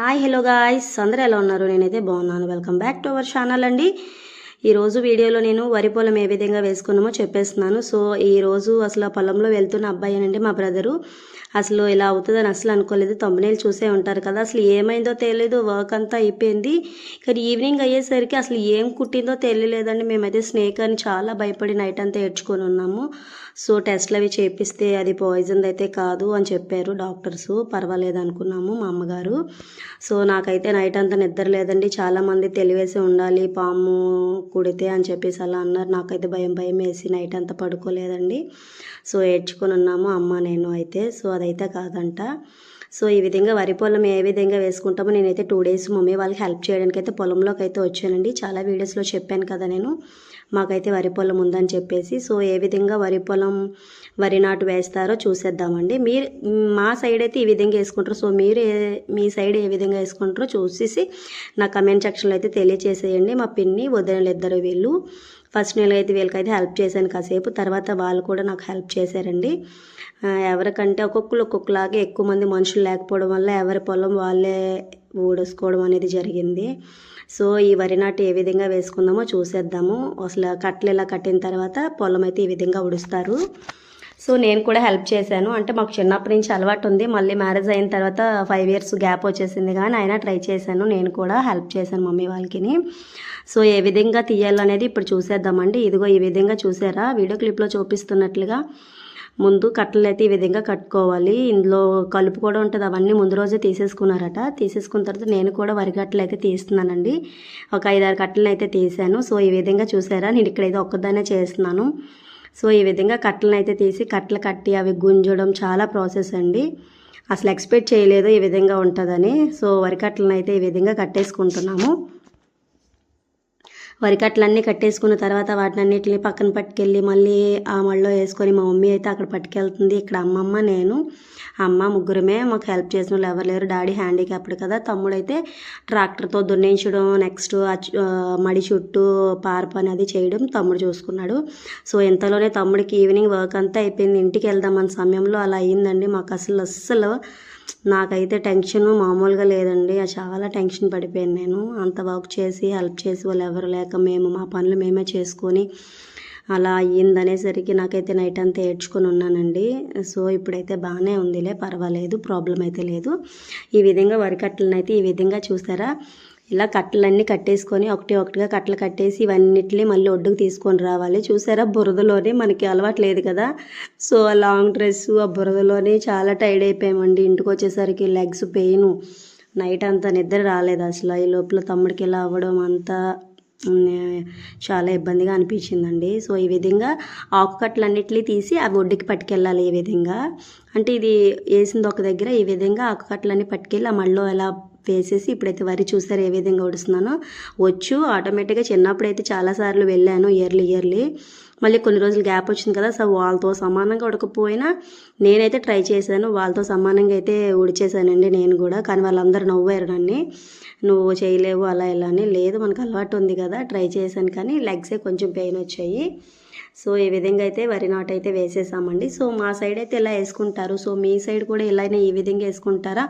Hi hello guys. అందరూ ఎలా ఉన్నారు? నేనైతే బాగున్నాను. Welcome back to our channel అండి. ఈరోజు వీడియోలో నేను వరి పొలం ఏ విధంగా వేసుకున్నామో చెప్పేస్తున్నాను. సో ఈ రోజు అసలు ఆ పొలంలో వెళ్తున్న అబ్బాయి అనండి మా బ్రదరు అసలు ఇలా అవుతుందని అసలు అనుకోలేదు. తమ్మునేలు చూసే ఉంటారు కదా అసలు ఏమైందో తెలియదు వర్క్ అంతా అయిపోయింది. కానీ ఈవినింగ్ అయ్యేసరికి అసలు ఏం కుట్టిందో తెలియలేదండి. మేమైతే స్నేక్ అని చాలా భయపడి నైట్ అంతా ఏడ్చుకొని ఉన్నాము. సో టెస్ట్లు అవి చేపిస్తే అది పాయిజన్ అయితే కాదు అని చెప్పారు డాక్టర్స్ పర్వాలేదు అనుకున్నాము మా అమ్మగారు. సో నాకైతే నైట్ అంతా నిద్ర లేదండి. చాలామంది తెలివేసి ఉండాలి పాము కుడితే అని చెప్పేసి అలా అన్నారు. నాకైతే భయం భయం వేసి నైట్ అంతా పడుకోలేదండి. సో ఏడ్చుకొని ఉన్నాము అమ్మ నేను అయితే. సో అదైతే కాదంట. సో ఈ విధంగా వరి పొలం ఏ విధంగా వేసుకుంటామో నేనైతే టూ డేస్ మమ్మీ వాళ్ళకి హెల్ప్ చేయడానికి అయితే పొలంలోకి అయితే వచ్చానండి. చాలా వీడియోస్లో చెప్పాను కదా నేను. మాకైతే వరి పొలం ఉందని చెప్పేసి. సో ఏ విధంగా వరి పొలం వరి నాటు వేస్తారో చూసేద్దామండి. మీరు మా సైడ్ అయితే ఈ విధంగా వేసుకుంటారు. సో మీరు మీ సైడ్ ఏ విధంగా వేసుకుంటారో చూసేసి నా కమెంట్ సెక్షన్లో అయితే తెలియచేసేయండి. మా పిన్ని వదినలు ఇద్దరు వీళ్ళు. ఫస్ట్ నేను అయితే వీళ్ళకైతే హెల్ప్ చేశాను కాసేపు. తర్వాత వాళ్ళు కూడా నాకు హెల్ప్ చేశారండి. ఎవరికంటే ఒక్కొక్కరు ఒక్కొక్కలాగే ఎక్కువ మంది మనుషులు లేకపోవడం వల్ల ఎవరి పొలం వాళ్ళే ఊడేసుకోవడం అనేది జరిగింది. సో ఈ వరి నాటు ఏ విధంగా వేసుకుందామో చూసేద్దాము. అసలు కట్టలు ఇలా కట్టిన తర్వాత పొలం అయితే ఈ విధంగా ఉడుస్తారు సో నేను కూడా హెల్ప్ చేశాను. అంటే మాకు చిన్నప్పటి నుంచి అలవాటు ఉంది. మళ్ళీ మ్యారేజ్ అయిన తర్వాత ఫైవ్ ఇయర్స్ గ్యాప్ వచ్చేసింది కానీ అయినా ట్రై చేశాను. నేను కూడా హెల్ప్ చేశాను మమ్మీ వాళ్ళకి సో ఏ విధంగా తీయాలనేది ఇప్పుడు చూసేద్దామండి. ఇదిగో ఈ విధంగా చూసారా? వీడియో క్లిప్లో చూపిస్తున్నట్లుగా ముందు కట్టలు అయితే ఈ విధంగా కట్టుకోవాలి. ఇందులో కలుపు కూడా ఉంటుంది. అవన్నీ ముందు రోజే తీసేసుకున్నారట. తీసేసుకున్న తర్వాత నేను కూడా వరి కట్టలు అయితే తీస్తున్నానండి. ఒక ఐదారు కట్టలు అయితే తీసాను సో ఈ విధంగా చూసారా? నేను ఇక్కడైతే ఒక్కదానే చేస్తున్నాను. సో ఈ విధంగా కట్టలను అయితే తీసి కట్టలు కట్టి అవి గుంజడం చాలా ప్రాసెస్ అండి. అసలు ఎక్స్పెక్ట్ చేయలేదు ఈ విధంగా ఉంటుందని. సో వరికట్టలను అయితే ఈ విధంగా కట్టేసుకుంటున్నాము. వరి కట్టలన్నీ కట్టేసుకున్న తర్వాత వాటిని అన్నిటిని పక్కన పట్టుకెళ్ళి మళ్ళీ ఆ మళ్ళీ వేసుకొని మా మమ్మీ అయితే అక్కడ పట్టుకెళ్తుంది. ఇక్కడ అమ్మమ్మ నేను అమ్మ ముగ్గురమే మాకు హెల్ప్ చేసిన వాళ్ళు ఎవరు లేరు. డాడీ హ్యాండిక్యాప్డ్ కదా. తమ్ముడైతే ట్రాక్టర్తో దున్నించడం నెక్స్ట్ మడి చుట్టూ పార్ప్ అనేది చేయడం తమ్ముడు చూసుకున్నాడు. సో ఇంతలోనే తమ్ముడికి ఈవినింగ్ వర్క్ అంతా అయిపోయింది. ఇంటికి వెళ్దామన్న సమయంలో అలా అయ్యిందండి మాకు అసలు అస్సలు నాకైతే టెన్షన్ మామూలుగా లేదండి. చాలా టెన్షన్ పడిపోయాను నేను. అంత వర్క్ చేసి హెల్ప్ చేసి వాళ్ళు ఎవరు లేక మేము మా పనులు మేమే చేసుకొని అలా అయ్యిందనేసరికి నాకైతే నైట్ అంతా ఏడ్చుకొని ఉన్నానండి. సో ఇప్పుడైతే బాగానే ఉందిలే పర్వాలేదు ప్రాబ్లం అయితే లేదు. ఈ విధంగా వరి అయితే ఈ విధంగా చూసారా ఇలా కట్టలన్నీ కట్టేసుకొని ఒకటి ఒకటిగా కట్టలు కట్టేసి ఇవన్నిటిని మళ్ళీ ఒడ్డుకు తీసుకొని రావాలి. చూసారా? బురదలోనే మనకి అలవాటు లేదు కదా? సో ఆ లాంగ్ డ్రెస్ ఆ బురదలోనే చాలా టైర్డ్ అయిపోయామండి. ఇంటికి వచ్చేసరికి లెగ్స్ పెయిన్. నైట్ అంతా నిద్ర రాలేదు అసలు. ఈ లోపల తమ్ముడికి ఇలా అవ్వడం అంతా చాలా ఇబ్బందిగా అనిపించిందండి. సో ఈ విధంగా ఆకుకట్లన్నిటినీ తీసి అవి ఒడ్డుకి పట్టుకెళ్ళాలి ఈ విధంగా. అంటే ఇది వేసింది ఒక దగ్గర ఈ విధంగా ఆకుకట్టలన్నీ పట్టుకెళ్ళి ఆ మళ్ళీ ఎలా వేసేసి ఇప్పుడైతే వరి చూసారు ఏ విధంగా ఉడుస్తున్నానో వచ్చు ఆటోమేటిక్గా చిన్నప్పుడు అయితే చాలాసార్లు వెళ్ళాను ఇయర్లీ ఇయర్లీ మళ్ళీ కొన్ని రోజులు గ్యాప్ వచ్చింది కదా సో వాళ్ళతో సమానంగా ఉడకపోయినా నేనైతే ట్రై చేశాను. వాళ్ళతో సమానంగా అయితే ఉడిచేసానండి నేను కూడా కానీ వాళ్ళందరూ నవ్వారు నన్ను. నువ్వు చేయలేవు అలా ఇలా అని. లేదు మనకు అలవాటు ఉంది కదా ట్రై చేశాను కానీ లెగ్సే కొంచెం పెయిన్ వచ్చాయి. సో ఈ విధంగా అయితే వరి నాటు అయితే వేసేసామండి. సో మా సైడ్ అయితే ఇలా వేసుకుంటారు. సో మీ సైడ్ కూడా ఇలానే ఈ విధంగా వేసుకుంటారా?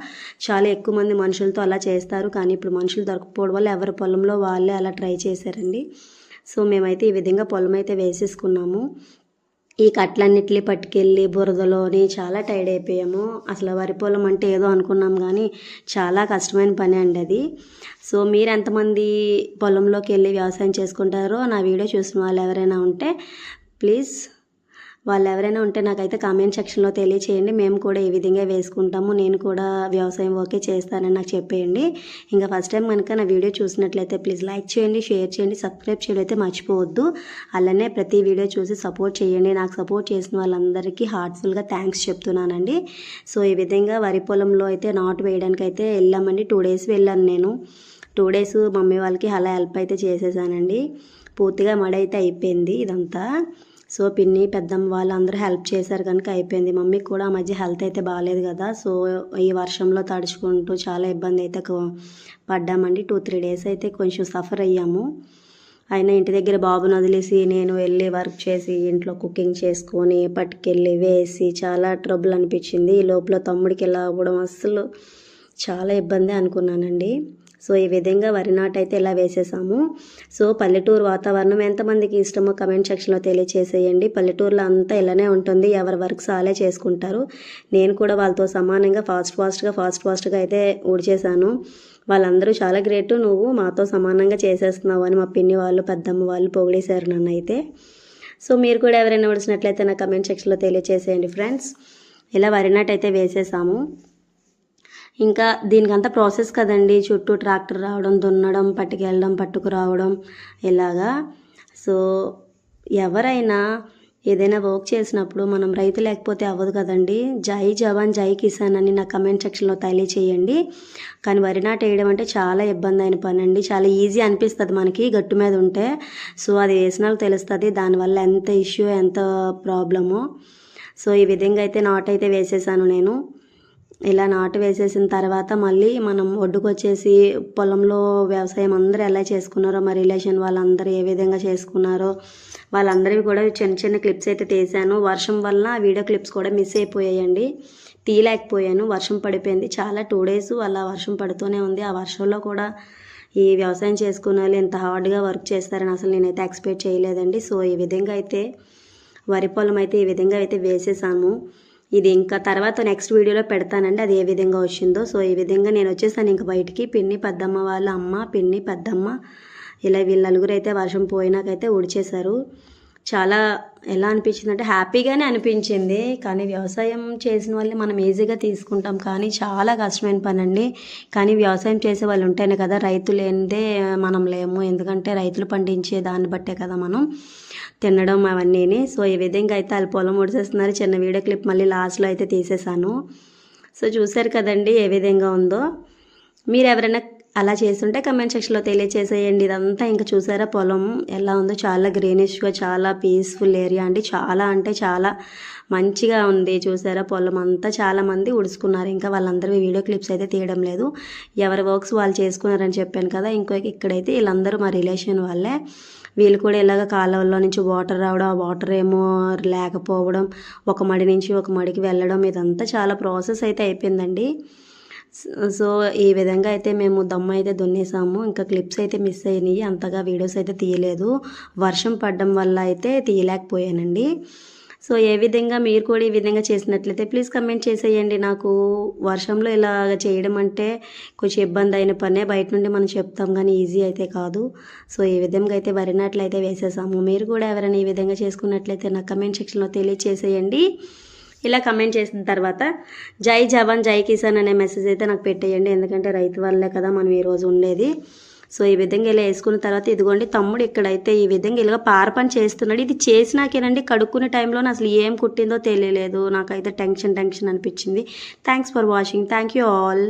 చాలా ఎక్కువ మంది మనుషులతో అలా చేస్తారు. కానీ ఇప్పుడు మనుషులు దొరకపోవడం వల్ల ఎవరి పొలంలో వాళ్ళే అలా ట్రై చేశారండి. సో మేమైతే ఈ విధంగా పొలం అయితే వేసేసుకున్నాము. ఈ కట్లన్నిటిని పట్టుకెళ్ళి బురదలోని చాలా టైర్డ్ అయిపోయాము. అసలు వరి పొలం అంటే ఏదో అనుకున్నాం కానీ చాలా కష్టమైన పని అండి అది. సో మీరు ఎంతమంది పొలంలోకి వెళ్ళి వ్యవసాయం చేసుకుంటారో నా వీడియో చూసిన వాళ్ళు ఎవరైనా ఉంటే ప్లీజ్ వాళ్ళు ఎవరైనా ఉంటే నాకైతే కామెంట్ సెక్షన్లో తెలియచేయండి. మేము కూడా ఈ విధంగా వేసుకుంటాము. నేను కూడా వ్యవసాయం ఓకే చేస్తానని నాకు చెప్పేయండి. ఇంకా ఫస్ట్ టైం కనుక నా వీడియో చూసినట్లయితే ప్లీజ్ లైక్ చేయండి షేర్ చేయండి సబ్స్క్రైబ్ చేయడం అయితే మర్చిపోవద్దు. అలానే ప్రతి వీడియో చూసి సపోర్ట్ చేయండి. నాకు సపోర్ట్ చేసిన వాళ్ళందరికీ హార్ట్ఫుల్గా థ్యాంక్స్ చెప్తున్నానండి. సో ఈ విధంగా వరి పొలంలో అయితే నాటు వేయడానికి అయితే వెళ్ళామండి. టూ డేస్ వెళ్ళాను నేను. టూ డేస్ మమ్మీ వాళ్ళకి అలా హెల్ప్ అయితే చేసేసానండి. పూర్తిగా మడ అయితే అయిపోయింది ఇదంతా. సో పిన్ని పెద్దమ్మ వాళ్ళు అందరూ హెల్ప్ చేశారు కనుక అయిపోయింది. మమ్మీకి కూడా ఆ మధ్య హెల్త్ అయితే బాగాలేదు కదా. సో ఈ వర్షంలో తడుచుకుంటూ చాలా ఇబ్బంది అయితే పడ్డామండి. టూ త్రీ డేస్ అయితే కొంచెం సఫర్ అయ్యాము. అయినా ఇంటి దగ్గర బాబుని వదిలేసి నేను వెళ్ళి వర్క్ చేసి ఇంట్లో కుకింగ్ చేసుకొని పట్టుకెళ్ళి వేసి చాలా ట్రబుల్ అనిపించింది. ఈ లోపల తమ్ముడికి ఇలా అవ్వడం అస్సలు చాలా ఇబ్బంది అనుకున్నానండి. సో ఈ విధంగా వరి నాటు అయితే ఇలా వేసేసాము. సో పల్లెటూరు వాతావరణం ఎంతమందికి ఇష్టమో కమెంట్ సెక్షన్లో తెలియచేసేయండి. పల్లెటూరులో అంతా ఇలానే ఉంటుంది. ఎవరి వర్క్ సాలే చేసుకుంటారు. నేను కూడా వాళ్ళతో సమానంగా ఫాస్ట్ ఫాస్ట్గా ఫాస్ట్ ఫాస్ట్గా అయితే ఊడ్చేశాను. వాళ్ళందరూ చాలా గ్రేట్. నువ్వు మాతో సమానంగా చేసేస్తున్నావు అని మా పిన్ని వాళ్ళు పెద్దమ్మ వాళ్ళు పొగిడేశారు నన్ను అయితే సో మీరు కూడా ఎవరైనా ఊడిచినట్లయితే నా కమెంట్ సెక్షన్లో తెలియచేసేయండి ఫ్రెండ్స్. ఇలా వరి నాటు అయితే వేసేసాము. ఇంకా దీనికంతా ప్రాసెస్ కదండి. చుట్టూ ట్రాక్టర్ రావడం దున్నడం పట్టుకెళ్ళడం పట్టుకురావడం ఇలాగా. సో ఎవరైనా ఏదైనా వర్క్ చేసినప్పుడు మనం రైతు లేకపోతే అవ్వదు కదండి. జై జవాన్ జై కిసాన్ అని నా కమెంట్ సెక్షన్లో తెలియచేయండి. కానీ వరి నాటు వేయడం అంటే చాలా ఇబ్బంది అయిన పని అండి చాలా ఈజీ అనిపిస్తుంది మనకి గట్టు మీద ఉంటే. సో అది వేసిన తెలుస్తుంది దానివల్ల ఎంత ఇష్యూ ఎంత ప్రాబ్లమో. సో ఈ విధంగా అయితే నాటు అయితే వేసేసాను నేను. ఇలా నాటు వేసేసిన తర్వాత మళ్ళీ మనం ఒడ్డుకొచ్చేసి పొలంలో వ్యవసాయం అందరూ ఎలా చేసుకున్నారో మా రిలేషన్ వాళ్ళందరూ ఏ విధంగా చేసుకున్నారో వాళ్ళందరివి కూడా చిన్న చిన్న క్లిప్స్ అయితే తీసాను వర్షం వల్ల వీడియో క్లిప్స్ కూడా మిస్ అయిపోయాయండి. తీయలేకపోయాను. వర్షం పడిపోయింది. చాలా టూ డేస్ అలా వర్షం పడుతూనే ఉంది. ఆ వర్షంలో కూడా ఈ వ్యవసాయం చేసుకునే వాళ్ళు ఇంత హార్డ్గా వర్క్ చేస్తారని అసలు నేనైతే ఎక్స్పెక్ట్ చేయలేదండి. సో ఈ విధంగా అయితే వరి పొలం అయితే ఈ విధంగా అయితే వేసేసాము. ఇది ఇంకా తర్వాత నెక్స్ట్ వీడియోలో పెడతానండి అది ఏ విధంగా వచ్చిందో. సో ఈ విధంగా నేను వచ్చేసాను ఇంకా బయటికి. పిన్ని పెద్దమ్మ వాళ్ళ అమ్మ పిన్ని పెద్దమ్మ ఇలా వీళ్ళ నలుగురు అయితే వర్షం పోయినాకైతే ఉడిచేశారు చాలా ఎలా అనిపించింది అంటే హ్యాపీగానే అనిపించింది. కానీ వ్యవసాయం చేసిన వాళ్ళని మనం ఈజీగా తీసుకుంటాం. కానీ చాలా కష్టమైన పని అండి కానీ వ్యవసాయం చేసే వాళ్ళు ఉంటేనే కదా రైతు లేనిదే మనం లేము. ఎందుకంటే రైతులు పండించే దాన్ని బట్టే కదా మనం తినడం అవన్నీని. సో ఈ విధంగా అయితే వాళ్ళు పొలం ఒడిసేస్తున్నారు చిన్న వీడియో క్లిప్ మళ్ళీ లాస్ట్లో అయితే తీసేసాను సో చూశారు కదండి ఏ విధంగా ఉందో. మీరు ఎవరైనా అలా చేస్తుంటే కమెంట్ సెక్షన్లో తెలియచేసేయండి. ఇదంతా ఇంకా చూసారా? పొలం ఎలా ఉందో చాలా గ్రీనిష్గా చాలా పీస్ఫుల్ ఏరియా అండి. చాలా అంటే చాలా మంచిగా ఉంది. చూసారా? పొలం అంతా చాలా మంది ఉడుచుకున్నారు ఇంకా వాళ్ళందరూ వీడియో క్లిప్స్ అయితే తీయడం లేదు. ఎవరి వర్క్స్ వాళ్ళు చేసుకున్నారని చెప్పాను కదా. ఇంకో ఇక్కడైతే వీళ్ళందరూ మా రిలేషన్ వాళ్ళే. వీళ్ళు కూడా ఇలాగ కాలువల్లో నుంచి వాటర్ రావడం ఆ వాటర్ ఏమో లేకపోవడం ఒక మడి నుంచి ఒక మడికి వెళ్ళడం ఇదంతా చాలా ప్రాసెస్ అయితే అయిపోయిందండి. సో ఈ విధంగా అయితే మేము దమ్ము అయితే దున్నేసాము. ఇంకా క్లిప్స్ అయితే మిస్ అయినాయి. అంతగా వీడియోస్ అయితే తీయలేదు. వర్షం పడడం వల్ల అయితే తీయలేకపోయానండి. సో ఏ విధంగా మీరు కూడా ఈ విధంగా చేసినట్లయితే ప్లీజ్ కమెంట్ చేసేయండి. నాకు వర్షంలో ఇలా చేయడం అంటే కొంచెం ఇబ్బంది అయిన పనే. బయట నుండి మనం చెప్తాం కానీ ఈజీ అయితే కాదు. సో ఈ విధంగా అయితే వరి నాట్లు అయితే వేసేసాము. మీరు కూడా ఎవరైనా ఈ విధంగా చేసుకున్నట్లయితే నాకు కమెంట్ సెక్షన్లో తెలియచేసేయండి. ఇలా కమెంట్ చేసిన తర్వాత జై జవాన్ జై కిసాన్ అనే మెసేజ్ అయితే నాకు పెట్టేయండి. ఎందుకంటే రైతు వల్లే కదా మనం ఈరోజు ఉండేది. సో ఈ విధంగా ఇలా వేసుకున్న తర్వాత ఇదిగోండి తమ్ముడు ఇక్కడైతే ఈ విధంగా ఇలాగ పార పని చేస్తున్నాడు. ఇది చేసినాకేనండి? కడుక్కునే టైంలో అసలు ఏం కుట్టిందో తెలియలేదు. నాకైతే టెన్షన్ టెన్షన్ అనిపించింది. Thanks for watching thank you all